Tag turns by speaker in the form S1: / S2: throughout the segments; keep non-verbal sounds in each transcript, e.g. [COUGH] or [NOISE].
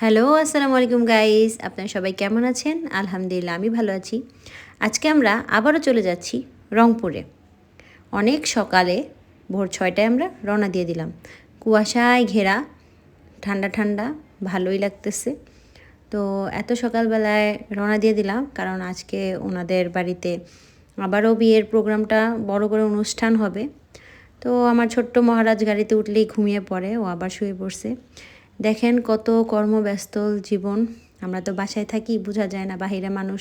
S1: Hello আসসালামু আলাইকুম guys. আপনারা সবাই কেমন আছেন? আলহামদুলিল্লাহ, আমি ভালো আছি। আজকে আমরা আবারও চলে যাচ্ছি রংপুরে। অনেক সকালে ভোর ছয়টায় আমরা রওনা দিয়ে দিলাম। কুয়াশায় ঘেরা, ঠান্ডা ঠান্ডা, ভালোই লাগতেছে। তো এত সকালবেলায় রওনা দিয়ে দিলাম, কারণ আজকে ওনাদের বাড়িতে আবারও বিয়ের প্রোগ্রামটা বড় করে অনুষ্ঠান হবে। তো আমার ছোট্ট মহারাজ গাড়িতে উঠলেই ঘুমিয়ে পড়ে, ও আবার শুয়ে পড়ছে। দেখেন কত কর্মব্যস্ত জীবন। আমরা তো বাসায় থাকি, বোঝা যায় না বাহিরে মানুষ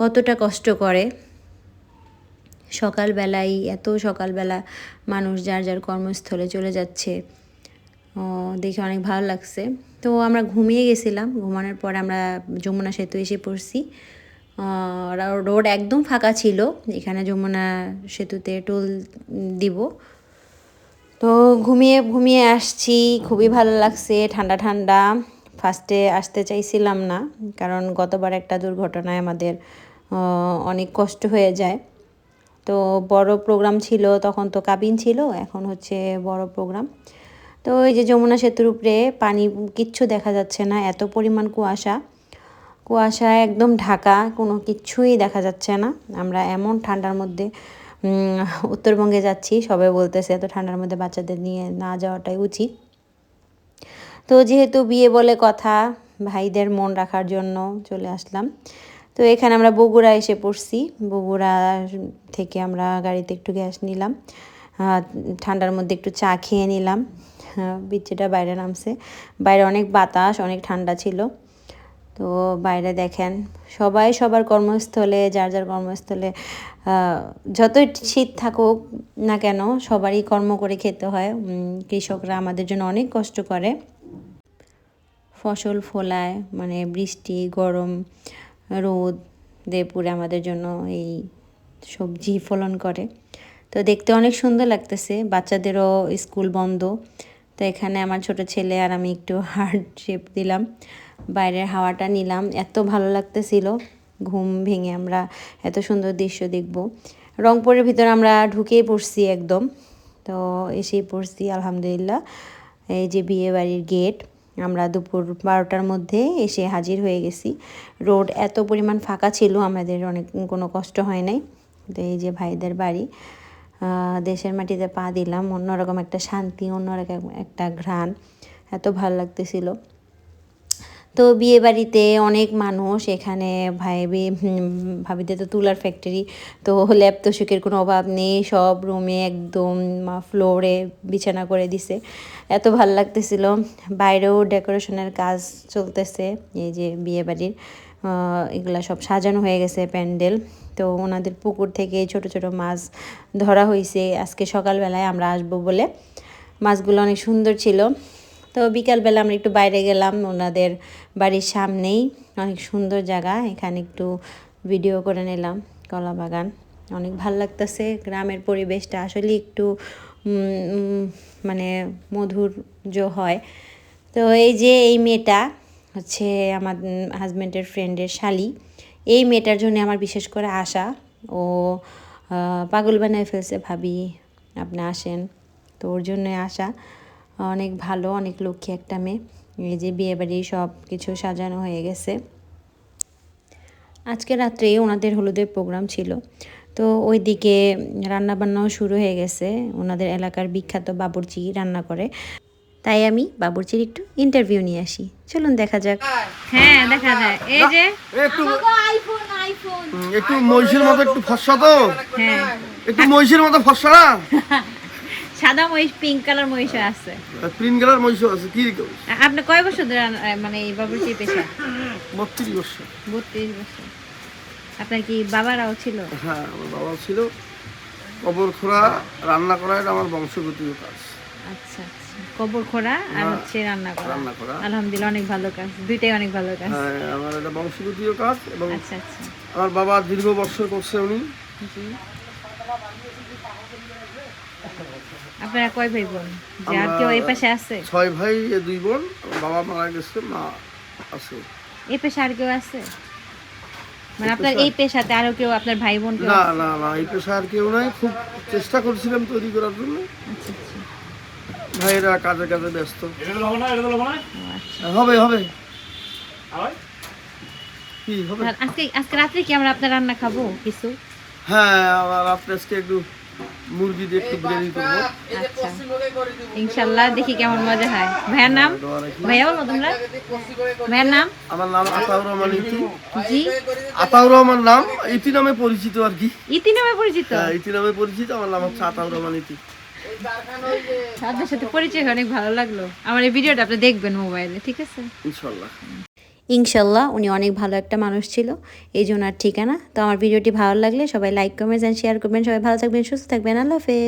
S1: কতটা কষ্ট করে। সকালবেলায় এত সকালবেলা মানুষ যার যার কর্মস্থলে চলে যাচ্ছে। দেখে অনেক ভালো লাগছে। তো আমরা ঘুমিয়ে গেছিলাম, ঘুমানোর পর আমরা যমুনা সেতু এসে পড়ছি। রোড একদম ফাঁকা ছিল, এখানে যমুনা সেতুতে টোল দিব। তো ঘুমিয়ে ঘুমিয়ে আসছি। খুবই ভালো লাগছে, ঠান্ডা ঠান্ডা। ফার্স্টে আসতে চাইছিলাম না, কারণ গতবার একটা দুর্ঘটনায় আমাদের অনেক কষ্ট হয়ে যায়। তো বড় প্রোগ্রাম ছিল, তখন তো কাবিন ছিল, এখন হচ্ছে বড় প্রোগ্রাম তো এই যে যমুনা সেতুর উপরে পানি কিচ্ছু দেখা যাচ্ছে না, এত পরিমাণ কুয়াশা। কুয়াশা একদম ঢাকা, কোনো কিচ্ছুই দেখা যাচ্ছে না। আমরা এমন ঠান্ডার মধ্যে উত্তরবঙ্গে যাচ্ছি, সবাই বলতেছে এত ঠান্ডার মধ্যে বাচ্চাদের নিয়ে না যাওয়াটাই উচিত। তো যেহেতু বিয়ে বলে কথা, ভাইদের মন রাখার জন্য চলে আসলাম। তো এখানে আমরা বগুড়া এসে পড়ছি। বগুড়া থেকে আমরা গাড়িতে একটু গ্যাস নিলাম ঠান্ডার মধ্যে একটু চা খেয়ে নিলাম। বিচ্ছিটা বাইরে নামছে। বাইরে অনেক বাতাস, অনেক ঠান্ডা ছিল। তো বাইরে দেখেন, সবাই সবার কর্মস্থলে, যার যার কর্মস্থলে যতই শীত থাকুক না কেন, সবারই কর্ম করে খেতে হয়। কৃষকরা আমাদের জন্য অনেক কষ্ট করে। ফসল ফোলায় মানে বৃষ্টি, গরম, রোদ দিয়ে পুরে আমাদের জন্য এই সবজি ফলন করে। তো দেখতে অনেক সুন্দর লাগতেছে, বাচ্চাদেরও স্কুল বন্ধ। তো এখানে আমার ছোট ছেলে আর আমি একটু [LAUGHS] হার্ড শেপ দিলাম। বাইরের হাওয়াটা নিলাম। এত ভালো লাগতেছিল। ঘুম ভেঙে আমরা এত সুন্দর দৃশ্য দেখব। রংপুরের ভিতরে আমরা ঢুকেই পড়ছি একদম। তো এসেই পড়ছি, আলহামদুলিল্লাহ। এই যে বিয়ে বাড়ির গেট আমরা দুপুর বারোটার মধ্যে এসে হাজির হয়ে গেছি। রোড এত পরিমাণ ফাঁকা ছিল, আমাদের অনেক, কোনো কষ্ট হয় নাই। তো এই যে ভাইদের বাড়ি দেশের মাটিতে পা দিলাম। অন্যরকম একটা শান্তি, অন্যরকম একটা ঘ্রাণ। এত ভালো লাগতেছিল। তো বিয়ে বাড়িতে অনেক মানুষ এখানে ভাই ভাবিতে তো তুলার ফ্যাক্টরি তো ল্যাপ তোষকের কোনো অভাব নেই, সব রুমে একদম ফ্লোরে বিছানা করে দিছে। এত ভালো লাগতেছিল। বাইরেও ডেকোরেশনের কাজ চলতেছে, এই যে বিয়ে বাড়ির এগুলা সব সাজানো হয়ে গেছে প্যান্ডেল। তো ওনাদের পুকুর থেকে ছোট ছোট মাছ ধরা হয়েছে আজকে সকালবেলায় আমরা আসব বলে। মাছগুলো অনেক সুন্দর ছিল। তো বিকালবেলা আমরা একটু বাইরে গেলাম, ওনাদের বাড়ির সামনেই। অনেক সুন্দর জায়গা, এখানে একটু ভিডিও করে নিলাম, কলা বাগান। অনেক ভালো লাগতেছে, গ্রামের পরিবেশটা আসলে একটু মানে মধুর হয়। তো এই যে এই মেয়েটা হচ্ছে আমার হাজব্যান্ডের ফ্রেন্ডের শালি, এই মেয়েটার জন্য আমার বিশেষ করে আশা। ও পাগল বানায় ফেলছে ভাবি, আপনি আসেন। তো ওর জন্যই আসা অনেক ভালো অনেক লক্ষ্মী একটা মেয়ে। এই যে বিয়ে বাড়ি সব কিছু সাজানো হয়ে গেছে। আজকে রাত্রে ওনাদের হলুদের প্রোগ্রাম ছিল। তো ওই দিকে রান্নাবান্নাও শুরু হয়ে গেছে। ওনাদের এলাকার বিখ্যাত বাবুরচি রান্না করে। তাই আমি বাবুরচির একটু ইন্টারভিউ নিয়ে আসি। চলুন দেখা যাক। হ্যাঁ দেখা যায়। এই যে
S2: একটু আইফোন আইফোন একটু মহিষের মতো একটু ফর্সা তো।
S1: হ্যাঁ।
S2: একটু মহিষের মতো ফর্সা না? [LAUGHS]
S1: সাদা মহিষ পিঙ্ক কালার মহিষ আছে।
S2: প্রিন্ট কালার মহিষ আছে কি
S1: আপনি কয় বছর ধরে মানে এই বাবুর্চি পেশা?
S2: বত্রিশ বছর।
S1: বত্রিশ বছর। আপনার কি বাবারাও ছিল?
S2: হ্যাঁ আমার বাবা ছিল। কবর খোরা রান্না করা এটা আমার বংশগতীয় কাজ।
S1: আচ্ছা আচ্ছা। কবর খোড়া আর হচ্ছে রান্না করা।
S2: রান্না করা।
S1: আলহামদুলিল্লাহ অনেক ভালো কাজ। দুইটাই অনেক ভালো কাজ।
S2: হ্যাঁ আমার এটা বংশগতীয় কাজ এবং
S1: আচ্ছা আচ্ছা।
S2: আমার বাবা দীর্ঘ বছর করছে উনি।
S1: জি। আপনারা কয় ভাই বোন? যে আর কেউ এই পাশে আছে?
S2: ছয় ভাই দুই বোন বাবা মারা গেছে মা আছে।
S1: এই পেশা আর কেউ আছে? মানে আপনার এই পেশাতে আরও কেউ আপনার ভাই বোন
S2: না না না এই পেশা আর কেউ নাই। খুব চেষ্টা করছিলাম তৈরি করার জন্য।
S1: আচ্ছা আচ্ছা।
S2: কাজে কাজে ব্যস্ত।
S1: আচ্ছা।
S2: হবে হবে। হবে?
S1: আজকে আজকে রাত্রে কি আমরা আপনার রান্না খাব কিছু?
S2: হ্যাঁ আমার রাত্রে আজকে একটু মুরগি দিয়ে একটু বিরিয়ানি করব।
S1: আচ্ছা। ইনশাল্লাহ দেখি কেমন মজা হয়। ভাইয়ার নাম? ভাইয়া বলো তোমরা। ভাইয়ার নাম?
S2: আমার নাম আতাউর রহমান ইতি।
S1: জি।
S2: আতাউর রহমান নাম ইতি নামে পরিচিত আর কি।
S1: ইতি নামে পরিচিত?
S2: হ্যাঁ, ইতি নামে পরিচিত। আমার নাম হচ্ছে আতাউর রহমান ইতি।
S1: আপনার সাথে পরিচয় অনেক ভালো লাগল। আমার এই ভিডিওটা আপনি দেখবেন মোবাইলে ঠিক আছে?
S2: ইনশাল্লাহ।
S1: ইনশাল্লাহ উনি অনেক ভালো একটা মানুষ ছিল, এই জন্য আর ঠিকানা। তো আমার ভিডিওটি ভালো লাগলে সবাই লাইক কমেন্ট অ্যান্ড শেয়ার করবেন। সবাই ভালো থাকবেন, সুস্থ থাকবেন। আল্লাহ হাফেজ।